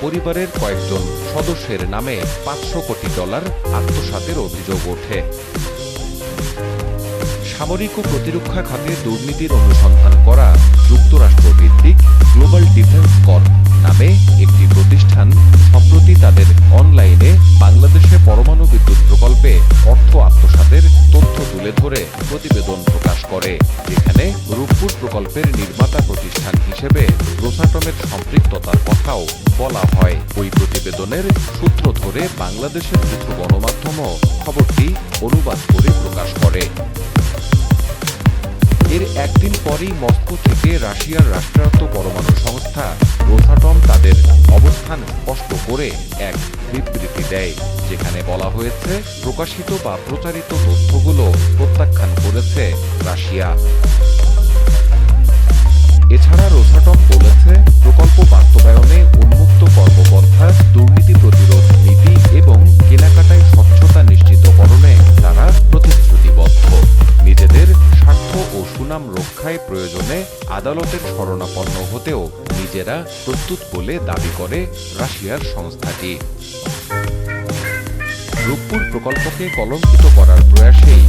পরিবারের কয়েকজন সদস্যের নামে পাঁচশো কোটি ডলার আত্মসাতের অভিযোগ ওঠে। সামরিক ও প্রতিরক্ষা খাতে দুর্নীতির অনুসন্ধান করা যুক্তরাষ্ট্র ভিত্তিক গ্লোবাল ডিফেন্স কর্প নামে একটি প্রতিষ্ঠান সম্প্রতি তাদের অনলাইনে বাংলাদেশে পরমাণু বিদ্যুৎ প্রকল্পে অর্থ আত্মসাতের তথ্য তুলে ধরে প্রতিবেদন প্রকাশ করে। যেখানে রূপপুর প্রকল্পের নির্মাতা প্রতিষ্ঠান হিসেবে রোসাটমের সম্পৃক্ততার কথাও বলা হয়। ওই প্রতিবেদনের সূত্র ধরে বাংলাদেশের কিছু গণমাধ্যমও খবরটি অনুবাদ করে প্রকাশ করে। এর একদিন পরই মস্কো থেকে রাশিয়ার রাষ্ট্রায়ত্ত পরমাণু সংস্থা রোসাটম তাদের অবস্থান স্পষ্ট করে এক বিবৃতি দেয়, যেখানে বলা হয়েছে, প্রকাশিত বা প্রচারিত তথ্যগুলো প্রত্যাখ্যান করেছে রাশিয়া। এছাড়া রোসাটম বলেছে, প্রকল্প বাস্তবায়নে উন্মুক্ত কর্মপন্থা দুর্নীতি প্রতিরোধ নীতি এবং কেনাকাটায় স্বচ্ছতা নিশ্চিতকরণে তারা প্রতিশ্রুতিবদ্ধ। নিজেদের স্বার্থ ও সুনাম রক্ষায় প্রয়োজনে আদালতের শরণাপন্ন হতেও নিজেরা প্রস্তুত বলে দাবি করে রাশিয়ার সংস্থাটি। রূপপুর প্রকল্পকে কলঙ্কিত করার প্রয়াসেই